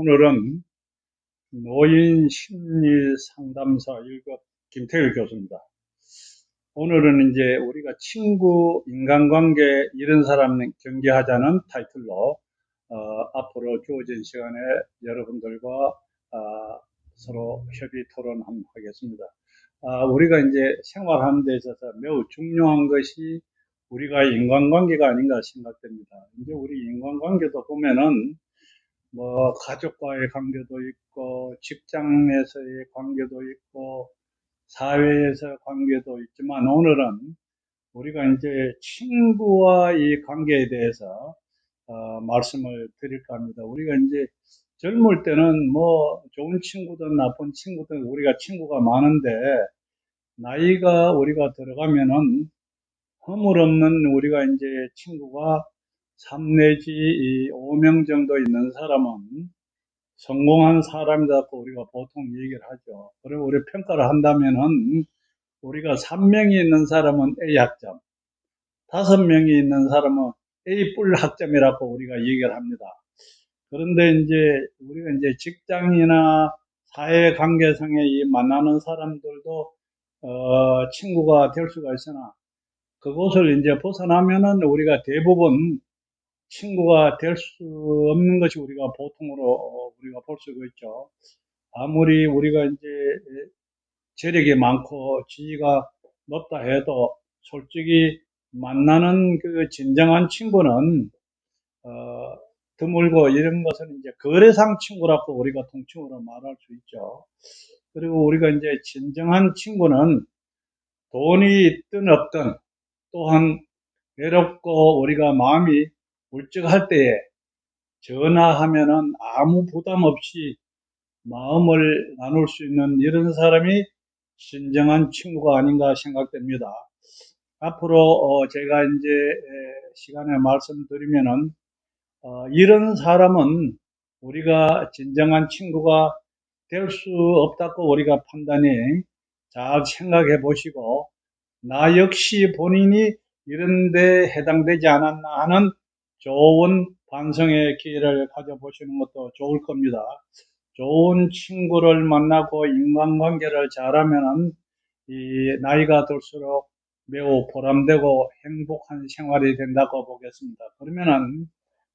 오늘은 노인 심리 상담사 1급 김태일 교수입니다. 오늘은 이제 우리가 친구, 인간관계 이런 사람 경계하자는 타이틀로 어, 앞으로 주어진 시간에 여러분들과 아, 서로 협의 토론 한번 하겠습니다. 아, 우리가 이제 생활하는 데 있어서 매우 중요한 것이 우리가 인간관계가 아닌가 생각됩니다. 이제 우리 인간관계도 보면은 뭐 가족과의 관계도 있고 직장에서의 관계도 있고 사회에서 관계도 있지만 오늘은 우리가 이제 친구와 이 관계에 대해서 어, 말씀을 드릴까 합니다. 우리가 이제 젊을 때는 뭐 좋은 친구든 나쁜 친구든 우리가 친구가 많은데 나이가 우리가 들어가면은 허물 없는 우리가 이제 친구가 3 내지 5명 정도 있는 사람은 성공한 사람이라고 우리가 보통 얘기를 하죠. 그리고 우리 평가를 한다면은 우리가 3명이 있는 사람은 A 학점, 5명이 있는 사람은 A 뿔 학점이라고 우리가 얘기를 합니다. 그런데 이제 우리가 이제 직장이나 사회 관계상에 이 만나는 사람들도 어, 친구가 될 수가 있으나 그곳을 이제 벗어나면은 우리가 대부분 친구가 될 수 없는 것이 우리가 보통으로 어, 우리가 볼 수가 있죠. 아무리 우리가 이제 재력이 많고 지위가 높다 해도 솔직히 만나는 그 진정한 친구는 어, 드물고 이런 것은 이제 거래상 친구라고 우리가 통칭으로 말할 수 있죠. 그리고 우리가 이제 진정한 친구는 돈이 있든 없든 또한 외롭고 우리가 마음이 울적할 때에 전화하면은 아무 부담 없이 마음을 나눌 수 있는 이런 사람이 진정한 친구가 아닌가 생각됩니다. 앞으로 어 제가 이제 시간에 말씀드리면은 어 이런 사람은 우리가 진정한 친구가 될 수 없다고 우리가 판단이 잘 생각해 보시고 나 역시 본인이 이런 데 해당되지 않았나 하는 좋은 반성의 기회를 가져보시는 것도 좋을 겁니다. 좋은 친구를 만나고 인간관계를 잘하면 이 나이가 들수록 매우 보람되고 행복한 생활이 된다고 보겠습니다. 그러면은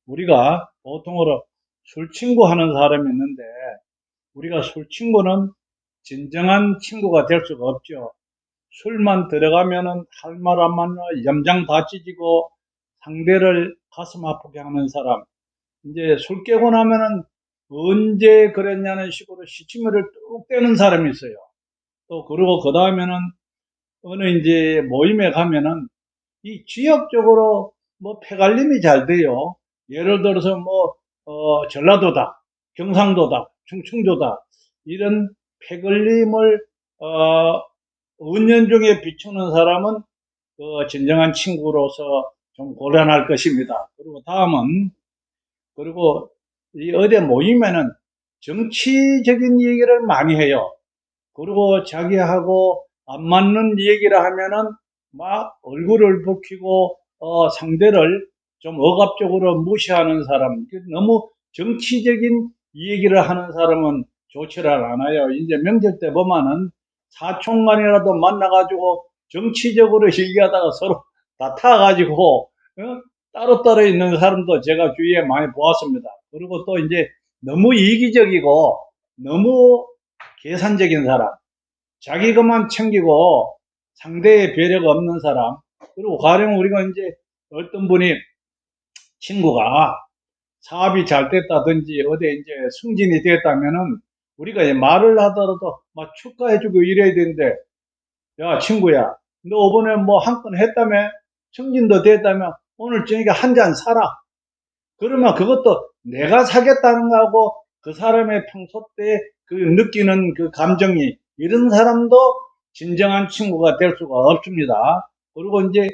우리가 보통으로 술 친구 하는 사람이 있는데 우리가 술 친구는 진정한 친구가 될 수가 없죠. 술만 들어가면은 할말안 맞나 염장 다 찢이고 상대를 가슴 아프게 하는 사람. 이제 술 깨고 나면은 언제 그랬냐는 식으로 시치미를 뚝 떼는 사람이 있어요. 또 그리고 그 다음에는 어느 이제 모임에 가면은 이 지역적으로 뭐 폐갈림이 잘 돼요. 예를 들어서 뭐 어, 전라도다, 경상도다, 충청도다 이런 폐갈림을 어, 은연 중에 비추는 사람은 그 진정한 친구로서 좀 곤란할 것입니다. 그리고 다음은 그리고 이 어디 모이면은 정치적인 얘기를 많이 해요. 그리고 자기하고 안 맞는 얘기를 하면은 막 얼굴을 붉히고 어, 상대를 좀 억압적으로 무시하는 사람, 너무 정치적인 얘기를 하는 사람은 좋지를 않아요. 이제 명절 때 보면은 사촌간이라도 만나가지고 정치적으로 얘기하다가 서로 다 타가지고 어? 따로 따로 있는 사람도 제가 주위에 많이 보았습니다. 그리고 또 이제 너무 이기적이고 너무 계산적인 사람, 자기 것만 챙기고 상대의 배려가 없는 사람, 그리고 가령 우리가 이제 어떤 분이 친구가 사업이 잘 됐다든지 어디 이제 승진이 됐다면은 우리가 말을 하더라도 막 축하해주고 이래야 되는데 야 친구야 너 이번에 뭐 한 건 했다며 승진도 됐다며 오늘 저녁에 한 잔 사라 그러면 그것도 내가 사겠다는 거하고 그 사람의 평소 때 그 느끼는 그 감정이 이런 사람도 진정한 친구가 될 수가 없습니다. 그리고 이제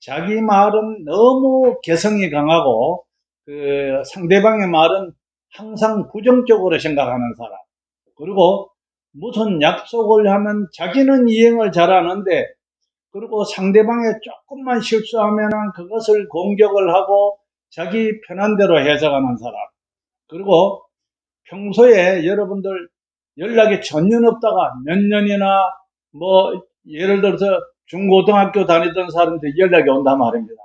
자기 말은 너무 개성이 강하고 그 상대방의 말은 항상 부정적으로 생각하는 사람. 그리고 무슨 약속을 하면 자기는 이행을 잘하는데 그리고 상대방이 조금만 실수하면 그것을 공격을 하고 자기 편한 대로 해석하는 사람. 그리고 평소에 여러분들 연락이 전혀 없다가 몇 년이나 뭐 예를 들어서 중고등학교 다니던 사람들 연락이 온단 말입니다.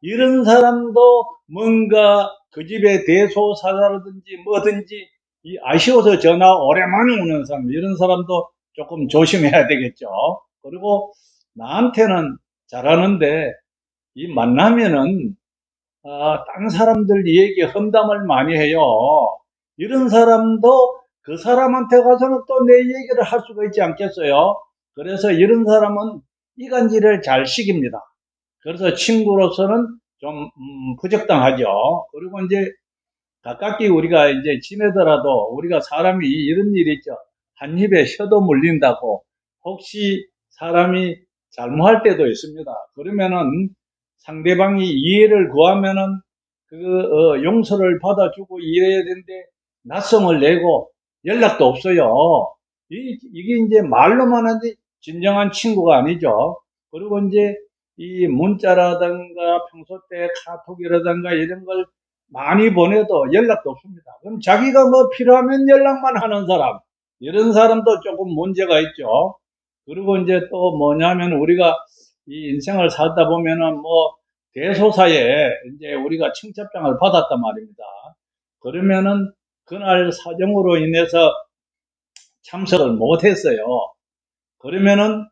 이런 사람도 뭔가 그 집에 대소사라든지 뭐든지 이 아쉬워서 전화 오랜만에 오는 사람 이런 사람도 조금 조심해야 되겠죠. 그리고 나한테는 잘하는데 이 만나면은 아, 딴 사람들 얘기 험담을 많이 해요. 이런 사람도 그 사람한테 가서는 또 내 얘기를 할 수가 있지 않겠어요? 그래서 이런 사람은 이간질을 잘 시킵니다. 그래서 친구로서는 좀 음, 부적당하죠. 그리고 이제 가깝게 우리가 이제 지내더라도 우리가 사람이 이런 일이 있죠. 한 입에 혀도 물린다고 혹시 사람이 잘못할 때도 있습니다. 그러면은 상대방이 이해를 구하면은 그 어, 용서를 받아주고 이래야 되는데 낯성을 내고 연락도 없어요. 이, 이게 이제 말로만 하지 진정한 친구가 아니죠. 그리고 이제 이 문자라든가 평소 때 카톡이라든가 이런 걸 많이 보내도 연락도 없습니다. 그럼 자기가 뭐 필요하면 연락만 하는 사람, 이런 사람도 조금 문제가 있죠. 그리고 이제 또 뭐냐면 우리가 이 인생을 살다 보면은 뭐 대소사에 이제 우리가 청첩장을 받았단 말입니다. 그러면은 그날 사정으로 인해서 참석을 못 했어요. 그러면은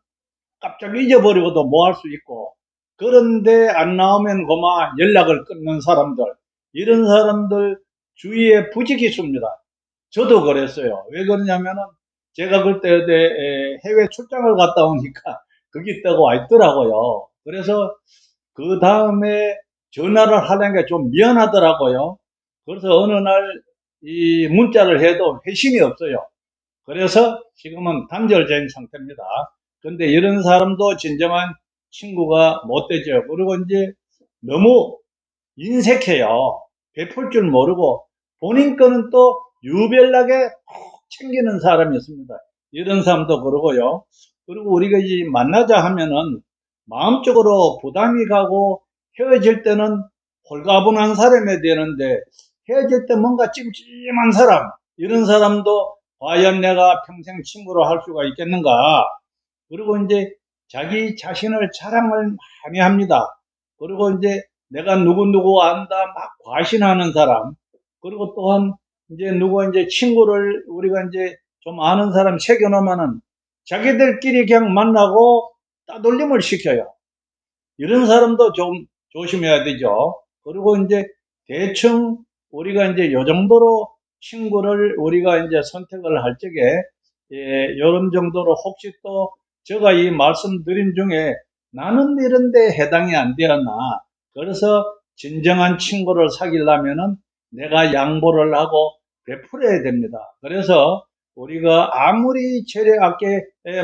깜짝 잊어버리고도 뭐 할 수 있고, 그런데 안 나오면 그만 연락을 끊는 사람들, 이런 사람들 주위에 있습니다. 저도 그랬어요. 왜 그러냐면은 제가 그때 에, 해외 출장을 갔다 오니까 거기 있다고 와 있더라고요. 그래서 그 다음에 전화를 하는 게 좀 미안하더라고요. 그래서 어느 날 이 문자를 해도 회신이 없어요. 그래서 지금은 단절된 상태입니다. 근데 이런 사람도 진정한 친구가 못 되죠. 그리고 이제 너무 인색해요. 베풀 줄 모르고 본인 거는 또 유별나게 꼭 챙기는 사람이 있습니다. 이런 사람도 그러고요. 그리고 우리가 이 만나자 하면은 마음적으로 부담이 가고 헤어질 때는 홀가분한 사람이 되는데 헤어질 때 뭔가 찜찜한 사람 이런 사람도 과연 내가 평생 친구로 할 수가 있겠는가 그리고 이제 자기 자신을 자랑을 많이 합니다 그리고 이제 내가 누구누구 안다 막 과신하는 사람 그리고 또한 이제 누구 이제 친구를 우리가 이제 좀 아는 사람 새겨놓으면은 자기들끼리 그냥 만나고 따돌림을 시켜요. 이런 사람도 좀 조심해야 되죠. 그리고 이제 대충 우리가 이제 요 정도로 친구를 우리가 이제 선택을 할 적에 예, 요런 정도로 혹시 또 제가 이 말씀드린 중에 나는 이런데 해당이 안 되었나 그래서 진정한 친구를 사귀려면은 내가 양보를 하고 베풀어야 됩니다. 그래서 우리가 아무리 체력 아까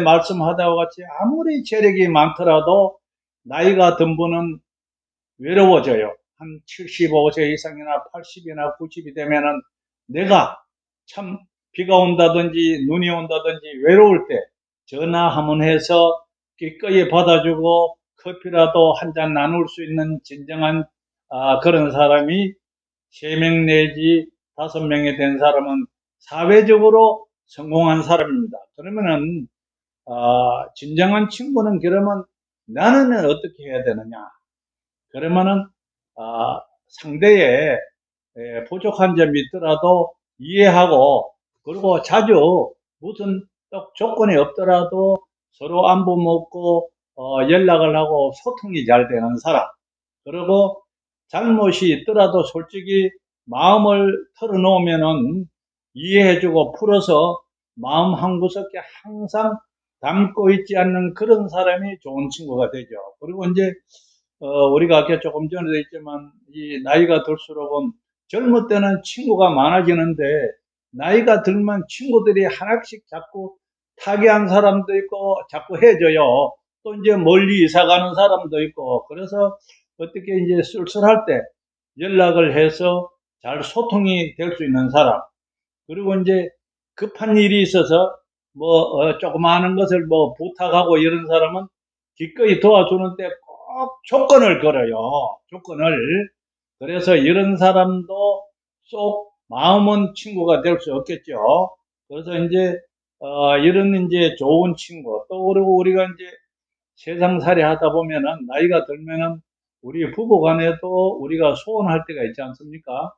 말씀하다와 같이 아무리 체력이 많더라도 나이가 든 분은 외로워져요. 한 75세 이상이나 80이나 90이 되면은 내가 참 비가 온다든지 눈이 온다든지 외로울 때 전화 한번 해서 기꺼이 받아주고 커피라도 한 잔 나눌 수 있는 진정한 아, 그런 사람이 세명 내지 다섯 명이 된 사람은 사회적으로 성공한 사람입니다. 그러면은 아, 진정한 친구는 그러면 나는 어떻게 해야 되느냐? 그러면은 아, 상대의 에, 부족한 점이 있더라도 이해하고 그리고 자주 무슨 또 조건이 없더라도 서로 안부 묻고 어, 연락을 하고 소통이 잘 되는 사람 그리고 잘못이 있더라도 솔직히 마음을 털어놓으면은 이해해주고 풀어서 마음 한구석에 항상 담고 있지 않는 그런 사람이 좋은 친구가 되죠. 그리고 이제 어, 우리가 아까 조금 전에도 했지만 이 나이가 들수록은 젊을 때는 친구가 많아지는데 나이가 들면 친구들이 하나씩 자꾸 타기한 사람도 있고 자꾸 해줘요. 또 이제 멀리 이사 가는 사람도 있고 그래서 어떻게 이제 쓸쓸할 때 연락을 해서 잘 소통이 될 수 있는 사람 그리고 이제 급한 일이 있어서 뭐 어, 조그마한 것을 뭐 부탁하고 이런 사람은 기꺼이 도와주는 데 꼭 조건을 걸어요. 조건을. 그래서 이런 사람도 쏙 마음은 친구가 될 수 없겠죠. 그래서 이제 어, 이런 이제 좋은 친구 또 그리고 우리가 이제 세상살이 하다 보면은 나이가 들면은 우리 부부 간에도 우리가 소원할 때가 있지 않습니까?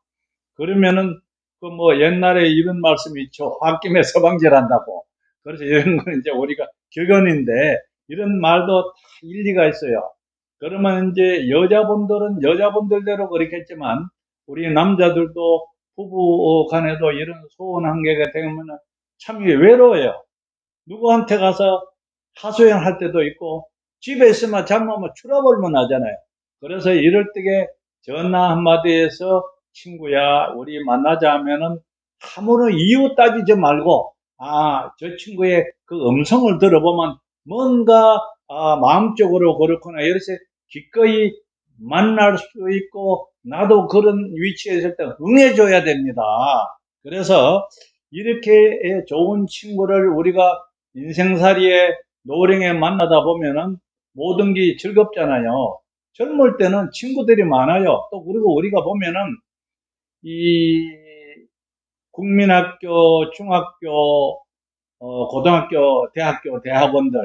그러면은 그 뭐 옛날에 이런 말씀이 있죠. 홧김에 서방질한다고. 그래서 이런 건 이제 우리가 격언인데 이런 말도 다 일리가 있어요. 그러면 이제 여자분들은 여자분들대로 그렇겠지만 우리 남자들도 부부 간에도 이런 소원 관계가 되면 참 외로워요. 누구한테 가서 하소연할 때도 있고 집에 있으면 잠깐만 추라볼만 하잖아요. 그래서 이럴 때에 전화 한마디에서 친구야 우리 만나자 하면은 아무런 이유 따지지 말고 아 저 친구의 그 음성을 들어보면 뭔가 아, 마음적으로 그렇구나 이렇게 기꺼이 만날 수 있고 나도 그런 위치에 있을 때 응해줘야 됩니다. 그래서 이렇게 좋은 친구를 우리가 인생살이에 노령에 만나다 보면은 모든 게 즐겁잖아요. 젊을 때는 친구들이 많아요. 또 그리고 우리가 보면은 이 국민학교, 중학교, 어, 고등학교, 대학교, 대학원들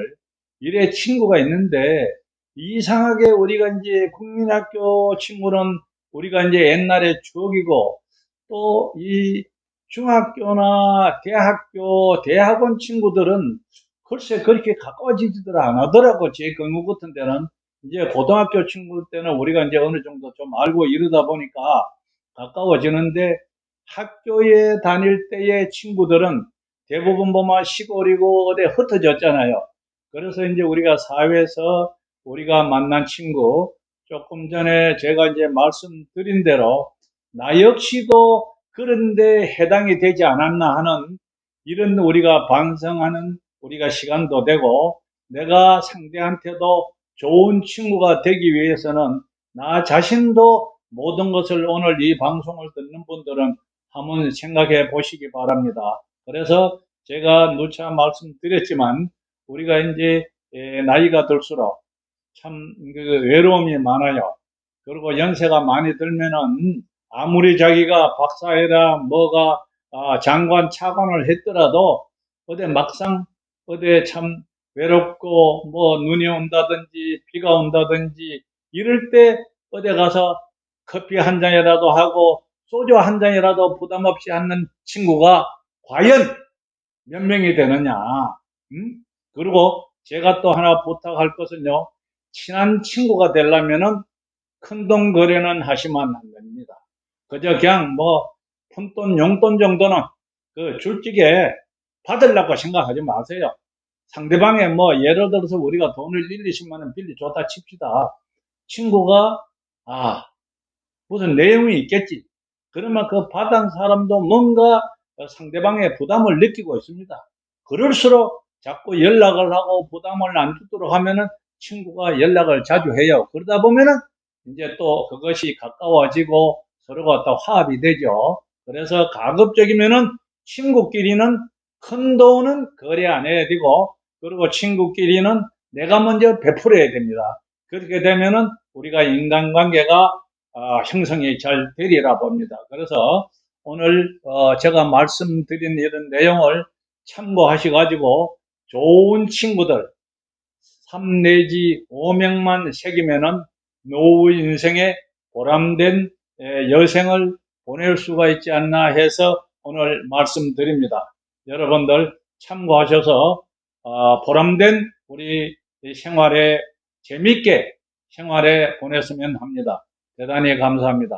이래 친구가 있는데 이상하게 우리가 이제 국민학교 친구는 우리가 이제 옛날의 추억이고 또 이 중학교나 대학교, 대학원 친구들은 글쎄 그렇게 가까워지지들 않더라고. 제 경우 같은 데는 이제 고등학교 친구 때는 우리가 이제 어느 정도 좀 알고 이러다 보니까 가까워지는데 학교에 다닐 때의 친구들은 대부분 보면 시골이고 어디 흩어졌잖아요. 그래서 이제 우리가 사회에서 우리가 만난 친구 조금 전에 제가 이제 말씀드린 대로 나 역시도 그런데 해당이 되지 않았나 하는 이런 우리가 반성하는 우리가 시간도 되고 내가 상대한테도 좋은 친구가 되기 위해서는 나 자신도 모든 것을 오늘 이 방송을 듣는 분들은 한번 생각해 보시기 바랍니다. 그래서 제가 누차 말씀드렸지만 우리가 이제 에, 나이가 들수록 참그 외로움이 많아요. 그리고 연세가 많이 들면은 아무리 자기가 박사해라 뭐가 아, 장관 차관을 했더라도 어디 막상 어디 참 외롭고 뭐 눈이 온다든지 비가 온다든지 이럴 때 어디 가서 커피 한 잔이라도 하고 소주 한 잔이라도 부담 없이 하는 친구가 과연 몇 명이 되느냐. 음? 그리고 제가 또 하나 부탁할 것은요. 친한 친구가 되려면은 큰돈 거래는 하시면 안 됩니다. 그저 그냥 뭐 푼돈 용돈 정도는 그 줄직에 받으려고 생각하지 마세요. 상대방의 뭐 예를 들어서 우리가 돈을 1, 20만 원 빌려줬다 칩시다. 친구가 아 무슨 내용이 있겠지. 그러면 그 받은 사람도 뭔가 상대방의 부담을 느끼고 있습니다. 그럴수록 자꾸 연락을 하고 부담을 안 주도록 하면은 친구가 연락을 자주 해요. 그러다 보면은 이제 또 그것이 가까워지고 서로가 또 화합이 되죠. 그래서 가급적이면은 친구끼리는 큰 돈은 거래 안 해야 되고 그리고 친구끼리는 내가 먼저 베풀어야 됩니다. 그렇게 되면은 우리가 인간관계가 어, 형성이 잘 되리라 봅니다. 그래서 오늘 어, 제가 말씀드린 이런 내용을 참고하셔 가지고 좋은 친구들 3 내지 5명만 새기면은 노후 인생에 보람된 에, 여생을 보낼 수가 있지 않나 해서 오늘 말씀드립니다. 여러분들 참고하셔서 어, 보람된 우리 생활에 재밌게 생활에 보냈으면 합니다. 대단히 감사합니다.